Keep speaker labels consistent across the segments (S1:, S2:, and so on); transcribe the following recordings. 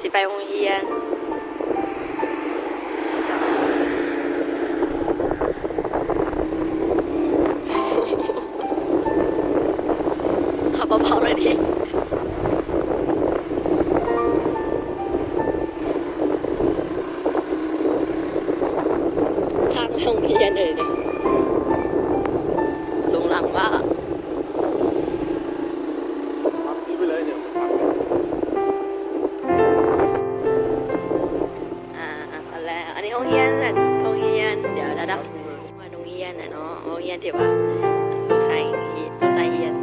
S1: สิไปโร เนี่ยนที่ว่าลูกชายลูกชายเรียน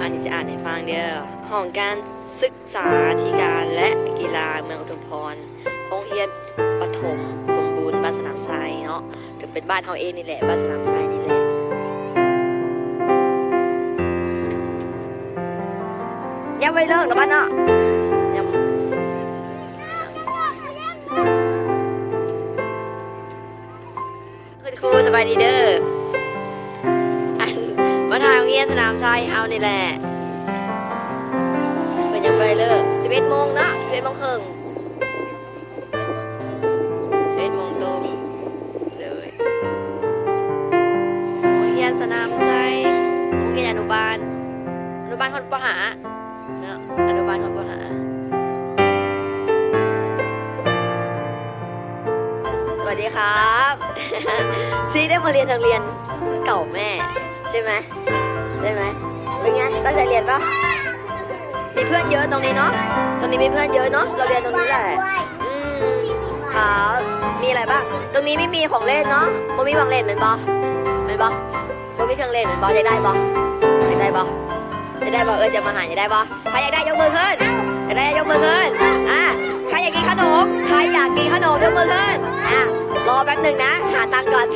S1: อันนี้จะอ่านให้ฟังเดียวห้องการศึกษาธิการและกีฬาเมืองอุทุมพรโรงเรียนปฐมสมบูรณ์บ้านสนามทรายเนาะถึงเป็นบ้านเฮาเองนี่แหละบ้านสนามทรายนี่แหละยังไม่เลิกหรอบ้านเนาะายดีเด้ออันมาทางโรงเรียสนามชัยเฮานี่แหละเป็นยังไปเลิก11โมงเนาะ11โมงครึ่ง11โมงตรงเลยโรงเรียนสนามชัยโรงเรียนอนุบาลอนุบาลคนปหา ดีครับ ซีได้มาเรียนทางเรียนเก่าแม่ ใช่ไหมใช่ไหมเป็นไงตั้งใจเรียนปะมีเพื่อนเยอะตรงนี้เนาะตรงนี้มีเพื่อนเยอะเนาะเราเรียนตรงนี้แหละอืมครับมีอะไรบ้าง ตรงนี้ไม่มีของเล่นเนาะมันมีของเล่นเหมือนบอเหมือนบอมันมีเครื่องเล่นเหมือนบออยากได้บออยากได้บออยากได้บอเออจะมาหาอยากได้บอใครอยากได้ยกมือขึ้นอยากได้ยกมือขึ้นอะใครอยากกินขนมใครอยากกินขนมยกมือขึ้นอะ รอแป๊บหนึ่งนะ หาตังค์ก่อน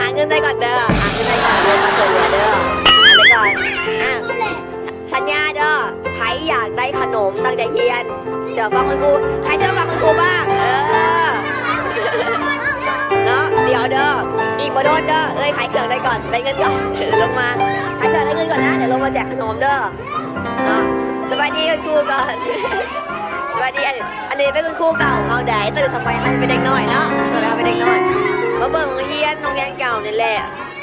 S1: หาเงินได้ก่อนเด้อ หาเงินได้ก่อนเดินมาช่วยเหลือเด้อหาได้ก่อนอะสัญญาเด้อใครอยากได้ขนมตั้งใจเรียนเชื่อฟังคุณครูใครเชื่อฟังคุณครูบ้าง เออ เนาะเดี๋ยวเด้อ อีกมาโดนเด้อ เอ้ยขายเครื่องได้ก่อน ได้เงินก่อนลงมาขายเครื่องได้เงินก่อนนะ เดี๋ยวลงมาแจกขนมเด้อ เนาะสบายดีคุณครูก่อน วัสดีอันอันนี้เป็นคุณครูเก่าเขาได้ตื่นสมัยให้เป็นเด็กน้อยเนาะสมัยเขาเป็นเด็กน้อยมาเบิ่งโรงเรียนโรงเรียนเก่านี่แหละ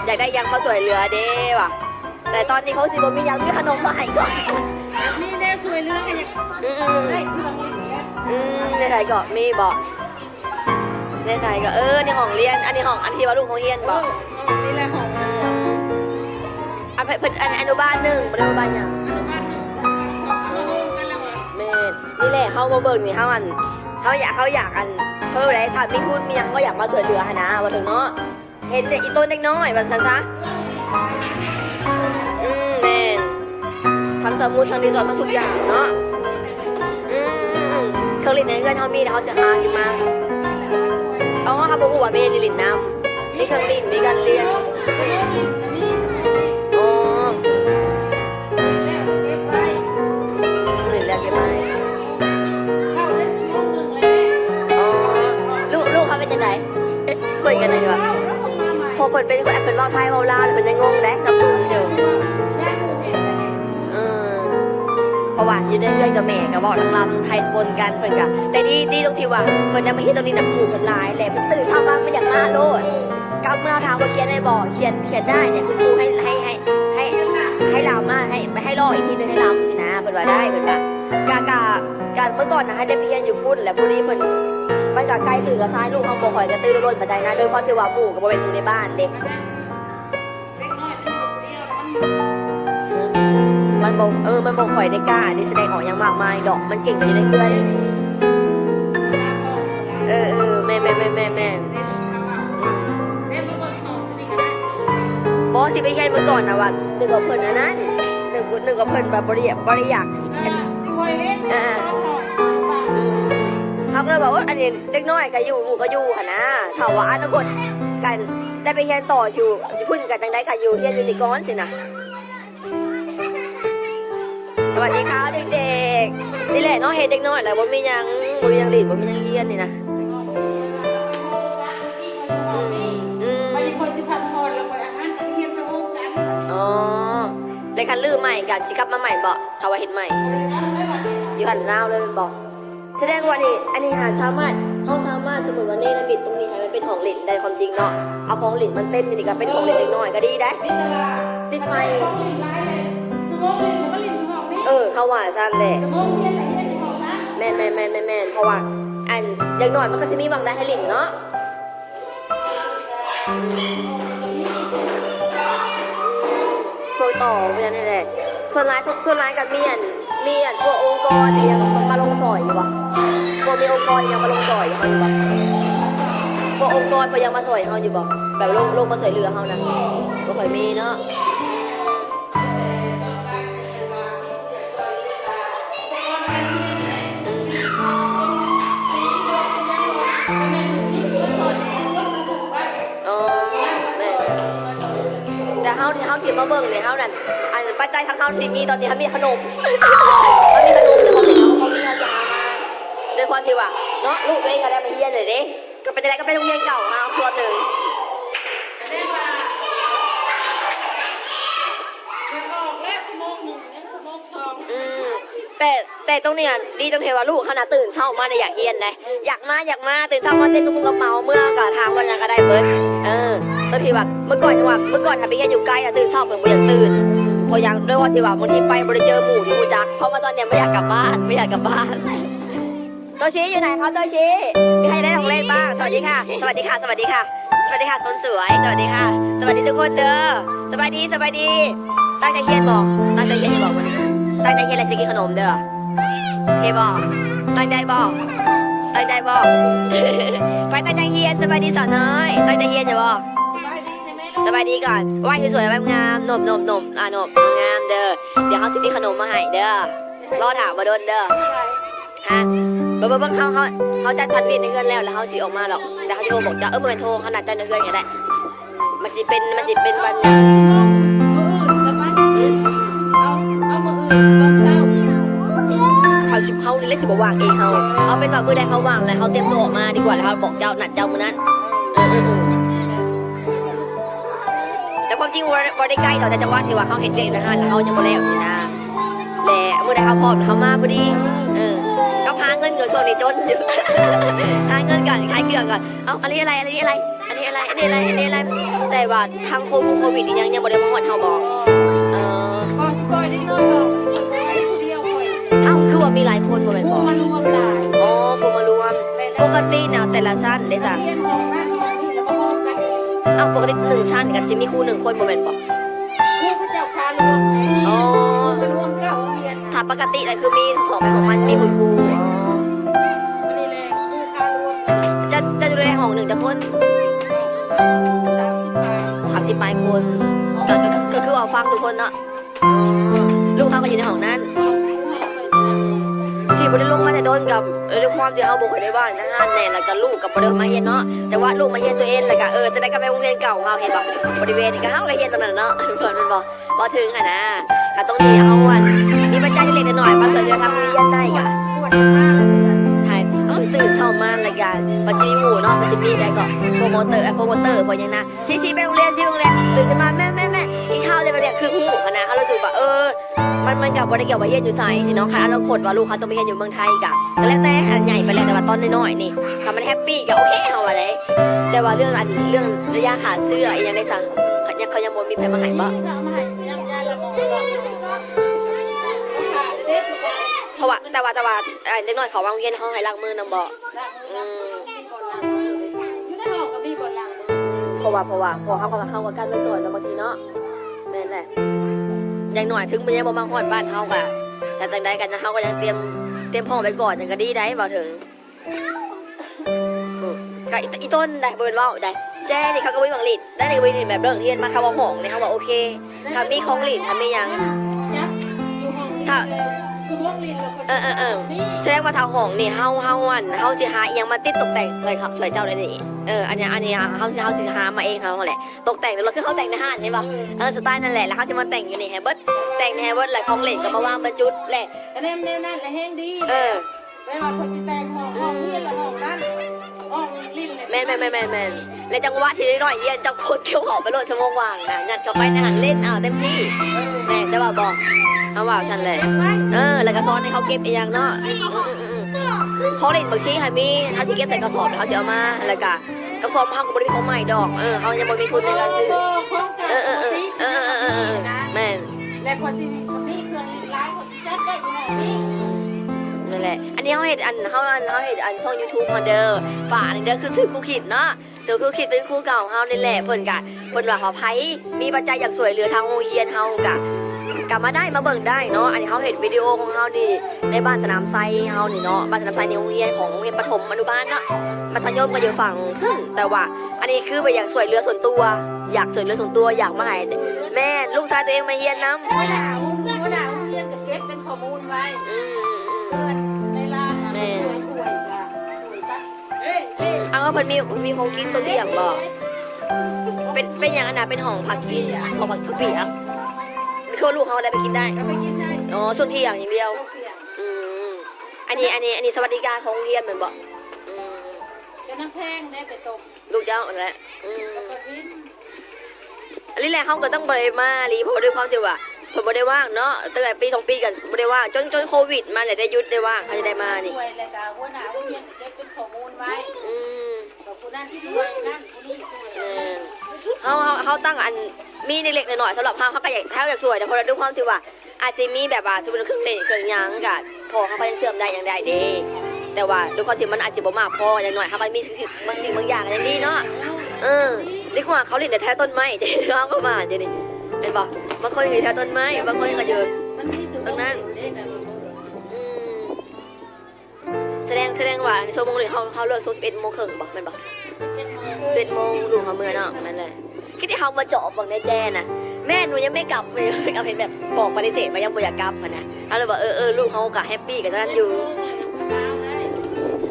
S1: อยากได้ยังมาสวยเหลือเด้ว่ะ แต่ตอนนี้เขาสิบ่มียังมีขนมมาให้ก่อน
S2: นี่แน่สวยเรื่องกันยัง
S1: อืม
S2: ได้เครื่องนี้
S1: อืมในไทยก็มีบอกในไทยก็เออนี่ห้องเรียน อันนี้ห้องอันที่ว่าลูกของเรียนบอก
S2: นี่แหละของ
S1: อืมอันเพิ่นอันอนุบาลหนึ่งบ่ได้อนุบาลหยัง
S2: อนุบาลหนึ่ง นี่แห
S1: ละเฮามาเบิ่งนี่เฮาอันเฮาอยากเฮาอยากอันเพิ่นได้ถ้ามีทุนมียังก็อยากมาช่วยเหลือหนะว่าถึงเนาะเห็นเด็กอีต้นเด็กน้อยว่าซั่นซะอืมแมนทั้งสมุดทั้งดีสอดทั้งทุกอย่างเนาะอืมเครื่องเล่นในเรือนเฮามีแต่เฮาสิหาขึ้นมาเอาเฮาบ่ฮู้ว่าแม่นี่เล่นน้ำมีเครื่องเล่นมีการเรียน กันได้ดีกว่าพอเปิดเป็นคนแอปเป็นว่าไทยเมาลาวแล้วเป็นยังงงแลกกับซุ่มอยู่เพราะว่าอยู่ในเรื่องกับแม่กับบอกทั้งลาวทั้งไทยสปนกันเพิ่นกะแต่ดีดีตรงที่ว่าเพิ่นยังไม่เห็นตรงนี้น้ำหมูเพิ่นลายแหละเพิ่นตื่นเช้ามามันอยากมาโลดกลับเมื่อทางว่าเขียนในบอกเขียนเขียนได้เนี่ยคุณครูให้ให้ให้ให้ให้ลามาให้ให้รออีกทีนึงให้ลามสินะเพิ่นว่าได้เพิ่นว่ากะกะกะเมื่อก่อนนะให้ได้เรียนอยู่พุ่นแหละพุ่นนี้เพิ่น มันก็ใกล้ตื่นกับซ้ายลูกเขาบ่ค่อยกระตือรือร้นปานใดนะโดยเฉพาะที่ว่าหมู่ก็บ่เป็นอยู่ในบ้านเด็กมันบอกเออมันบอกข่อยได้กล้าได้แสดงออกอย่างมากมายดอกมันเก่งแต่อยู่ในเพื่อนเออเออแม่แม่แม่แม่แม่บอสที่ไปเห็นเมื่อก่อนนะว่าหนึ่งกับเพิ่นอันนั้นหนึ่งกับหนึ่งกับเพิ่นแบบบริยบริยักอืมเขา ก็เลยบอกว่าอันนี้เล็กน้อยก็อยู่หมู่ก็อยู่ค่ะนะถามว่าอนาคตกันได้ไปเรียนต่ออยู่พุ่นกันจังได้ค่ะอยู่เรียนอยู่ในก้อนสินะสวัสดีครับเด็กๆนี่แหละเน้องเห็นเด็กน้อยแหละว่ามีหยังว่ามีหยังหลีดว่ามีหยังเฮียนนี่นะอืมอ๋อเลยคันลือใหม่กันสิกลับมาใหม่บ่เขาว่าเห็นใหม่อยู่อยู่หันหน้าเลยมันบอก แสดงว่านี่อันนี้หาสามารถเขาสามารถสมมติว่าเนรมิตตรงนี้ให้มันเป็นของหลินได้ความจริงเนาะเอาของหลินมันเต็มนี่ก็เป็นของหลินเล็กน้อยก็ดีได้
S2: ติด
S1: ไฟ
S2: เลยสมองลินแล้วก็ลินของนี่
S1: เขาว่าสั้นแหละ
S2: สมองเทียนไหนเทียนของนะ
S1: แม่นแม่นแม่นแม่นแม่นเพราะว่าอันอย่างน้อยมันก็จะมีบางได้ให้หลินเนาะพวกต่อเพื่อนนี่แหละส่วนร้ายส่วนร้ายกับเมียน มียนพวกองค์กรเนี่ยยังมาลงซอยอยู่ปะพวกมีองค์กรยังมาลงซอยอยู่เขาอยู่ปะพวกองค์กรพยังมาซอยเขาอยู่ปะแบบลงลงมาซอยเรือเขานะก็ค่อยมีเนาะแต่เขาที่เขาที่มาเบิ่งเนี่ยเขานั่น ปัจจัยทางเขาที่มีตอนนี้เขามีขนมเขามีขนมแต่เขาเขาเขามีอาจารย์ด้วยความที่ว่าเนาะลูกเองก็ได้มาเรียนเลยเด้ก็เป็นอะไรก็เป็นโรงเรียนเก่ามาครัวหนึ่งอืมแต่แต่ตรงเนี้ยดีตรงเทว่าลูกขนาดตื่นเช้ามาเนี่ยอยากเรียนนะอยากมาอยากมาตื่นเช้ามาเต้นกระปุกกระเป๋าเมื่อกะทางวันยังก็ได้เบิร์ดเออตอนที่แบบเมื่อก่อนจังหวะเมื่อก่อนทำไปแค่อยู่ใกล้อะตื่นเช้าเหมือนไม่อยากตื่น พอยังด้วยว่าที่ว่าบางทีไปบริเจอหมู่อยู่จักเพราะมาตอนเนี้ยไม่อยากกลับบ้านไม่อยากกลับบ้านโตชิอยู่ไหนครับโตชิมีใครได้ของเล่นบ้างสวัสดีค่ะ สวัสดีค่ะ สวัสดีค่ะ สวัสดีค่ะคนสวยสวัสดีค่ะ สวัสดีทุกคนเด้อสบายดีสบายดี ตั้งใจเรียนบอก ตั้งใจเรียนจะบอกวันนี้ตั้งใจเฮียนอะไรจะกินขนมเด้อเฮบอกตั้งใจบอกตั้งใจบอกไปตั้งใจเฮียนสบายดีสาวน้อยตั้งใจเฮียนจะบอก สบายดีก่อนไหว้สวยๆแบบงามหนมหนมหนมอะหนมงามเด้อ เดี๋ยวเขาสิมีขนมมาให้เด้อ รอถามมาโดนเด้อ ฮะเบิ่งเบิ่งเบิ่งเขาเขาเขาจัดสรรเวียนในเงินแล้วแล้วเขาสิออกมาหรอก แต่เขาโทรบอกจะเออมันเป็นโทรขนาดจัดในเงินอย่างไรมันจะเป็นมันจะเป็นวันอย่างเขาสิเขาเล่นสิบวางเองเขาเอาเป็นว่ามือใดเขาวางแล้วเขาเตรียมตัวออกมาดีกว่าแล้วเขาบอกเจ้านัดเจ้ามือนั้นเออ จริงว่าบ่ได้ใกล้ดอกแต่จังหวัดที่ว่าเขาเห็นเด็กนะฮะแล้วเขายังบ่แล้วสินะแหละเมื่อใดเขาพร้อมเขามาพอดีเออก็พาเงินเกิดช่วงนี้จนอยู่หาเงินก่อนขายเครื่องก่อนเอ้าอันนี้อะไรอันนี้อะไร อันนี้อะไรอันนี้อะไรอันนี้อะไรแต่ว่าทางโควิดโควิดนี่ยังยังบ่ได้มาฮอดเฮาบอกเออเอ้าคือว่ามีหลายคนบ่แม่นบ่อ๋อคนมารวมปกติแนวแต่ละชั้นได้จ้ะเอ้าปกติหนึ่งชั้นกันสิมีครูหนึ่งคนบ่แม่นบ่อ๋อถ้าปกติเลยคือมีของไปของมันมีคุณครูจะจะดูแลห้องหนึ่งจะคนสามสิบปลายคนก็ก็ก็คือเอาฟังทุกคนเนาะอ๋อลูกเขาก็อยู่ในห้องนั้น ที่บริลงมาแต่โดนกับเออด้วยความที่เขาบุกไปในบ้านนะฮะแน่แล้วก็ลูกกับบริมาเฮียนเนาะแต่ว่าลูกมาเฮียนตัวเองเลยก็เออจะได้ก็ไปโรงเรียนเก่าเขาเห็นบอกบริเวณนี้ก็เขาก็เฮียนตรงนั้นเนาะเพื่นมันบอกพอถึงอะนนะก็ต้องมีเอาวันมีปัจจัยเล็กๆน้อยๆมาเสริมจะทำเรียนได้กะใช่เอาตื่นเข้ามาละกันปัจจุบันหมู่เนาะปัจจุบันได้ก็โปรโมเตอร์โปรโมเตอร์พอยังนะชี้ชี้ไปโรงเรียนชี้โรงเรียนตื่นขึ้นมาแม่แม่แม่าวเลยไปเนี่ยคือหูกันนะเขารู้สึกว่าเออ มันมันกับบริเกี่ยวกับเฮียนอยู่ไซสิเนาะค่ะอนาคตว่าลูกเขาต้องไปเฮียนอยู่เมืองไทยกะก็แล้วแต่อันใหญ่ไปแล้วแต่ว่าตอนน้อยๆนี่ถ้ามันแฮปปี้ก็โอเคเอาอะไรแต่ว่าเรื่องอันเรื่องระยะขาเสื้ออีกอยังได้สั่งเขายังเขายังบ่มีใครมาให้บ่เพราะว่าแต่ว่าแต่ว่าอ่าเด็กน้อยเขาวางเฮียนห้องให้ล้างมือนำบ่อืมเพราะว่าเพราะว่าพอเขาก็เข้ากับกันไว้ก่อนเนาะบางทีเนาะ แม่นแหละอย่างหน่อยถึงมันยังบ่มาฮอดบ้านเฮาก็แต่จังใดกันนะเฮาก็ยังเตรียมเตรียมห้องไว้ก่อนอย่างก็ดีได้บ่ถึงอืมก็อีอีต้นได้บ่เป็นเว้าได้แจ้นี่เขาก็วิ่งบังลิดได้ในวิ่งแบบเรื่องเรียนมาเขาว่าห้องนี่เขาว่าโอเคถ้ามีของหลินถ้ามีหยัง เออเออเออแสดงว่าทางห้องนี่เฮาเฮาอันเฮาสิหาอีหยังมาติดตกแต่งสวยครับสวยเจ้าได้นี่เอออันเนี้ยอันเนี้ยเฮาสิเฮาสิหามาเองเฮาแหละตกแต่งแล้วคือเขาแต่งในห้างใช่ป่ะเออสไตล์นั่นแหละแล้วเขาสิมาแต่งอยู่นี่แฮเบิร์ดแต่งในแฮเบิร์ดแล้วของเล่นก็มาวางบรรจุแหละ
S2: อันนี้แนวนั่นแหละแห้งดี
S1: เออ
S2: ไม่ว่าคนสิแตงห้องห้องเฮียนละห้องนั่นห้องลิ้นเลย
S1: แม่นแม่นแม่นแม่นแม่แล้วจังหวะที่น้อยเฮียนจ้าโคตรเขียวเขาไปโลดสมองว่างนะงัดเข้าไปในหันเล่นอ้าวเต็มที่แม่นจะว่าบอก เขาว่าฉันแหละ
S2: เอ
S1: อแล้วก็ซ้อนให้เขาเก็บอีกอย่างเนาะเขาเล่นบักชีให้มีเขาที่เก็บใส่กระสอบแล้วเขาจะเอามาแล้วก็กระสอบเขาก็บริของใหม่ดอกเออเขายังบ่มีทุนในการซื้อ
S2: โของเก่า
S1: เออเออเออเออเออเออเออแม่น
S2: และคนที่มีเครื่องร้ายคนที่จัดได้ขนาดนี้
S1: นั่นแหละ อันนี้เขาเห็นอันเขาอันเขาเห็นอันช่องยูทูบมาเด้อฝาอันเด้อคือซื้อคู่ขิดเนาะซื้อคู่ขิดเป็นคู่เก่าของเฮานี่แหละเพิ่นกะเพิ่นว่าขาไผมีปัจจัยอยากสวยเหลือทางโรงเรียนเฮากะ กลับมาได้มาเบิ่งได้เนาะอันนี้เขาเห็นวิดีโอของเฮานี่ในบ้านสนามไซเฮานี่เนาะบ้านสนามไซในโรงเรียนของโรงเรียนประถมอนุบาลเนาะมัธยมก็อยู่ฝั่งพึ่งแต่ว่า อันนี้คือไปอยากสวยเหลือส่วนตัว อยากสวยเหลือส่วนตัวอยากมาให้แม่ลูกชายตัวเองมาเรียนนำ
S2: หัวหนาวหัวหนาวเรียนกับเก็บเป็นข้อมูลไว้เอนในร้าน
S1: แม่
S2: เอา
S1: ว่าเพิ่นมีมีของกินตัวเลี้ยงบ่เป็นเป็นอย่างนั้นนะเป็นของผักกินของผักกะปิอะ คนลูกเขาอะไรไปกินได้
S2: ก็ไปกินได้
S1: อ๋อส่วนที่อย่างอย่างเดียว
S2: ต้องเปลี่ยน
S1: อืม อันนี้อันนี้อันนี้สวัสดิการของโรงเรียนเหมือนบ่อืม
S2: ก็น้ำแพงได้ไปตก
S1: ลูกเจ้าอันแหละอืม
S2: แล้วก็พิมพ์
S1: อันนี้แหละเขาก็ต้องบริมาลีเพราะด้วยความที่ว่าเพิ่นบ่ได้ว่างเนาะตั้งแต่ปีสองปีกันบ่ได้ว่างจนจนโควิดมาเลยได้หยุดได้ว่างเขาจะได้มานี่
S2: สวยเลยกะหัวหนาวเรียนกับเก็บเป็นข้อมูลไว้
S1: อืม
S2: กับผู้นั้นที่สวยนั่นผู้นี้สวย
S1: เออเขาเขาเขาตั้งอัน มีในเล็กๆหน่อยๆสำหรับเขาเขาก็อยากเขาอยากสวยแต่พอเราดูความที่ว่า อาจจะมีแบบว่าสมมติเครื่องเล่นเครื่องยังกับพอเขาก็ยังเสื่อมได้อย่างใดด้แต่ว่าด้วยความที่มันอาจจะบ่มากพออย่างหน่อยเขาก็มีสิ่งบางสิ่งบางอย่างอย่างนี้เนาะเออดีกว่าเขาเล่นแต่แท้ต้นไม้จะร้องเข้ามาเดี๋ยวนี้เป็นบอกบางคนอยู่แท้ต้นไม้บางคนก็ยู่
S2: มัน
S1: ตรงนั้น
S2: แส
S1: ดงแสดงว่าในช่วโมงหนึ่งเขาเขาเลิกโซสิบเอ็ดโมงครึ่งบอกมันบอก
S2: เจ็ดโมง
S1: สิบโมงดูเขาเมื่อเนาะนั่นแหละคิดที่เขามาเจาะบอกในแจ้น่ะแม่หนูยังไม่กลับเลยไม่กลับเห็นแบบบอกปฏิเสธมายังบ่อยากกลับอะนะเขาเลยบอกเออเออลูกเขากะแฮปปี้กับนั้นอยู่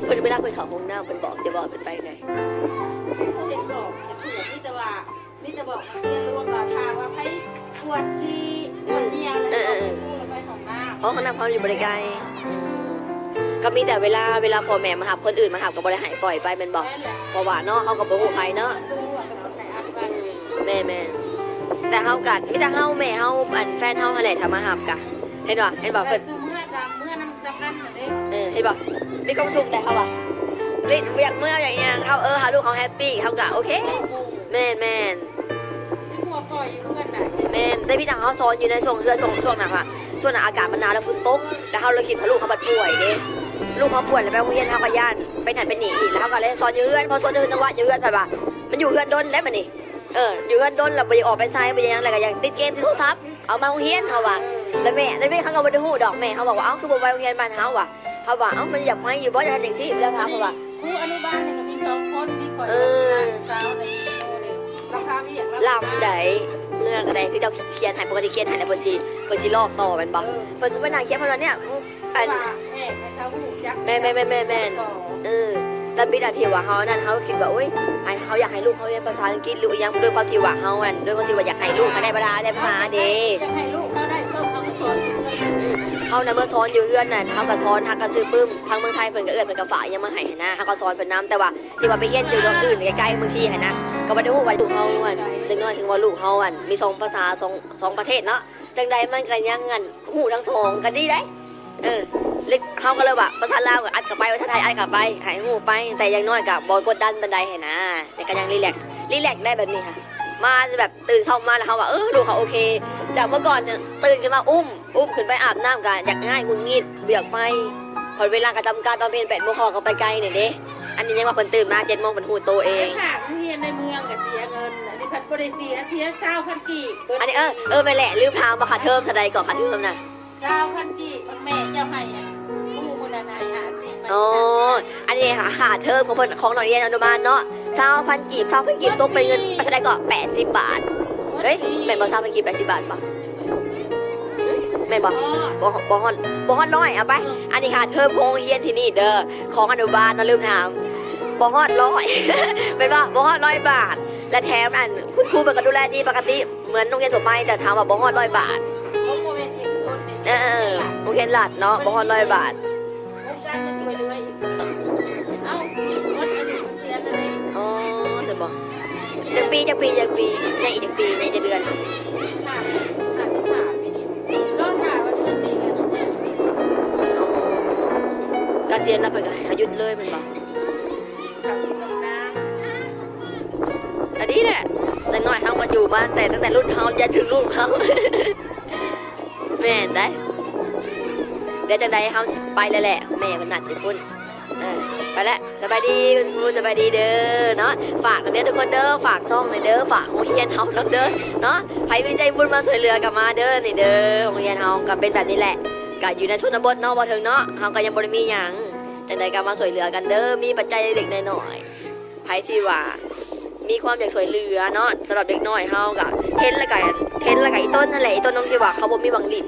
S1: เพิ่นไม่รักไปเขาห้องน้ำเพิ่นบอกจะบอกเป็นไปไหน
S2: เขาเห็นบอกจะถูกมิตรว่ามิตรบอกมาเรียนรู้ว่าทาว่าให้ขวดที่ขวดเดียวแล้วก็พูดไปของหน้า
S1: เพราะห้องน้ำเขาอยู่บริการอืม ก็มีแต่เวลาเวลาพ่อแม่มาหับคนอื่นมาหับกับบริหารปล่อยไปเป็นบอก
S2: แม่แหละ
S1: เพราะว่าเนาะเขากับบ่ฮู้ไผเนาะ
S2: ดูว่ากับคนไหนอัดไว้
S1: แม่แม่แต่เฮากัดมีแต่เฮาแม่เฮาอันแฟนเฮาหั่นแหละทำมาหับกะเห็นบ่เห็นบ่
S2: แต่
S1: เพิ่น
S2: คือเมื่อจำเมื่อน้ำจำกันน่ะเด้
S1: เออเห็นบ่มีความสุขแต่เขาบ่เล่นอยากเมื่ออย่างเงี้ยเขาเออหาลูกเขาแฮปปี้เขากะโอเคแม่นแม่น
S2: ที่หัวปล่อยอยู่เพื่อนไหน
S1: แม่นแต่พี่ต่างเขาซ้อนอยู่ในช่วงเรือช่วงช่วงนั้นค่ะช่วงนั้นอากาศมันหนาวแล้วฝนตกแล้วเขาเลยคิดว่าลูกเขาบัดป่วยเด้ ลูกเขาป่วยแล้วไปโรงเรียนเขาก็ย่านไปไหนไปหนีอีกแล้วเขาก็เลยซ้อนอยู่เรือนพอซ้อนจะจังหวะอยู่เรือนไปบ่ามันอยู่เรือนดนแล้วมันนี่เอออยู่เรือนดนแล้วไปออกไปไซไปยังอะไรก็ยังติดเกมที่โทรศัพท์เอามาโรงเรียนเขาว่าแล้วแม่แล้วแม่เขาก็บ่ได้ฮู้ดอกแม่เขาบอกว่าเอ้าคือบ่ไปโรงเรียนบ้านเฮาว่ะเขาว่าเอ้ามันอยากไปอยู่บ่จะทำจังซี่แล้วถามเขาว่า
S2: ครูอนุบาลเนี่ยก็มีสองคนมีข่อย
S1: เออ
S2: สาวในราคามีอย่าง
S1: ลำใดเรื่องอะไรที่เจ้าเขียนให้ปกติเขียนให้ในเพิ่นสิเพิ่นสิลอกต่อแม่นบ่เพิ่นก็ไปนั่งเขียนเพิ่นว่าเนี่ย อัน
S2: แม่แม่
S1: แม่แม่แม่เออแต่บิดาทีว่าเขานั่นเขาคิดว่าอุ้ยไอเขาอยากให้ลูกเขาเรียนภาษาอังกฤษหรือยังด้วยความที่ว่าเขานั่นด้วยความที่ว่าอยากให้ลูกเขาได้ภาษาได้ภาษาเด้
S2: จะให้ลูกเขาได้เพิ่มควาสอนเลย
S1: อืมเขาน่ะเมื่อสอนอยู่เอื้อนนั่นเขาก็สอนทักก็ซื้อปึ้มทางเมืองไทยเพิ่นก็เอื้อนเพิ่นก็ฝากยังมาให้หั้นนะเขาก็สอนเพิ่นน้ำแต่ว่าที่ว่าไปเรียนอยู่โรงอื่นใกล้ๆบางทีหันนะก็บ่ได้ฮู้ว่าลูกเขาอันจังน้อยถึงว่าลูกเขาอันมีสองภาษาสองสองประเทศเนาะจังใดมันก็ยังอันฮู้ทั้งสองก็ดีได้ เออเล็กเขาก็เลยว่าภาษาลาวก็อัดกลับไปภาษาไทยอัดกลับไปหายงูไปแต่อยังน้อยกับบอกดดันบันไดเห็นนะแต่ก็ยังรีแลกซ์รีแลกซ์ได้แบบนี้ค่ะ มาแบบตื่นเช้ามาแล้วเขาว่าเออลูกเขาโอเค จากเมื่อก่อนเนี่ยตื่นขึ้นมาอุ้ม อุ้มขึ้นไปอาบน้ำกันอยากง่ายงุนงิดเบียกไปพอเวลากระจำการตอนเพลนแปดโมงเขาก็ไปไกลหน่อยเด้อันนี้ยังว่าเพิ่นตื่นมาเจ็ดโมงเป็นหูโตเอง
S2: ค่ะเรียนในเมืองกับเสียเงินอันนี้พันบริเสียเสียเศร้าพันกี่
S1: อันนี้เออเออไปแหละลืมถามมาขาดเทอมสะใดก่อนขาดเทอมน่ะ
S2: เศร้าพันกี่แม่เจ้าให้ผู้คนนายหาสิ
S1: อ๋ออันนี้ค่ะขาดเทอมของเพิ่นของหน่อยเรียนอนุบาลเนาะเศร้าพันกีบเศร้าพันกีบตกเป็นเงินไปเท่าใดก็แปดสิบบาท เฮ้ยแม่นบอซาไปกี่แปดสิบบาทปะแม่นบอบอบอฮอนบอฮอนร้อยเอาไป อันนี้ค่ะเพิ่มโรงเรียนที่นี่เด้อ ของอนุบาลเราลืมถามบอฮอนร้อยเป็นว่าบอฮอนร้อยบาท และแถมอันคุณครูเป็นก็ดูแลดีปกติ เหมือนโรงเรียนทั่วไปแต่ถามว่าบอฮอนร้อยบาท
S2: โอ
S1: เคหลัดเนาะบ่อดร้อยบาท
S2: จะเอาวัอ้เะ
S1: บอกจาปีจะปีจะปีในอีกจากปีในเดือน
S2: หนาาจะหาไปนี่รอนาว่า
S1: เดือ้ไงต้เสียกษียณแล้วไปก็หยุดเลยมันบ
S2: อก
S1: อันนี้แหละแต่หน่อยเขาก็อยู่มาแต่ตั้งแต่รุ่นเขาจะถึงรุ่นเขา แม่นได้เดี๋ยวจังใดเฮาไปแล้วแหละ แม่มันนัดอยู่พุ่นไปแล้วสบายดีคุณครูสบายดีเด้อเนาะฝากกันเด้อทุกคนเด้อฝากซ่องหน่อยเด้อฝากโรงเรียนเฮานํเด้อเนาะใครมีใจบุญมาช่วยเหลือกับมาเด้อนี่เด้อโรงเรียนเฮาก็เป็นแบบนี้แหละก็อยู่ในชนบทเนาะบ่ถึงเนาะเฮาก็ยังบ่ได้มีหยังจังใดก็มาช่วยเหลือกันเด้อมีปัจจัยเล็กๆน้อยๆไผสิว่า มีความอยากช่วยเหลือเนาะสำหรับเด็กน้อยเฮาก็เห็นล้วก็เห็นล้วก็อีต้นนั่นแหละอีต้นน้องที่ว่าเขาบ่มีหวังลิน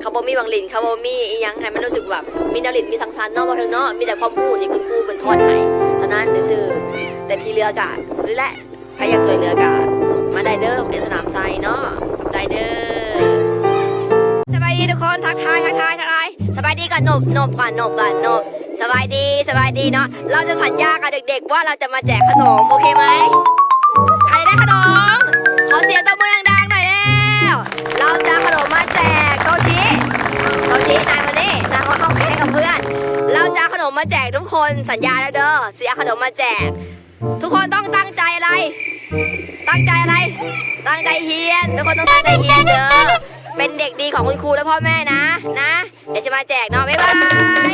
S1: เขาบ่มีหวังลินเขาบ่มีอีหยังให้มันรู้สึกแบบมีแนวลินมีสังสรรค์เนาะบ่ถึงเนาะมีแต่ความพูดที่คุณครูเป็นทอดให้เท่านั้นซื่อแต่ที่เหลือกะนี่แหละใครอยากช่วยเหลือกะมาได้เด้อในสนามไซเนาะขอบใจเด้อสบายดีทุกคนทักทายทักทายทักทายสบายดีก่อนนบนบก่อนนบก่อนนบ สบายดีสบายดีเนาะเราจะสัญญากับเด็กๆ ว่าเราจะมาแจกขนมโอเคไหมใครได้ขนมขอเสียงตบมือดังๆหน่อยแล้วเราจะขนมมาแจกโตชิโตชินายมานี่นายมาเข้าแข่งกับเพื่อน เราจะขนมมาแจกทุกคนสัญญาแล้วเด้อเสียขนมมาแจก ทุกคนต้องตั้งใจอะไร ตั้งใจอะไร ตั้งใจเฮียนทุกคนต้องตั้งใจเฮียนเด้อเป็นเด็กดีของคุณครูและพ่อแม่นะนะ เดี๋ยวจะมาแจกเนาะบ๊ายบาย